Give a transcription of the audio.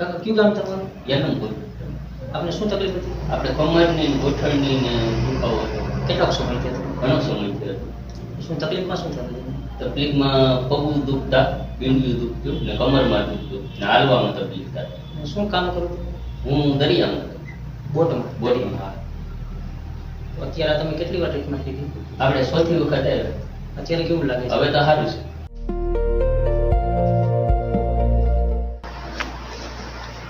કાકા કયું ગામ તમારું? યનમપુર આપણે શું તકલીફ હતી? આપણે કમરની ગોઠણની ને દુખાવો હતો. કેટલાક સમય થયો ઘણો સમય થયો શું તકલીફમાં શું થતું? તકલીફમાં પગું દુખતા બિંદુ દુખતું ને કમરમાં દુખતું ને હાલવામાં તકલીફ થતી શું કામ કરું હું દરિયામાં. હતો બોટમાં હા. અત્યારે તમે કેટલી વાર ટ્રીટમેન્ટ લીધી? આપણે સૌથી વખત અત્યારે કેવું લાગે હવે તો સારું છે.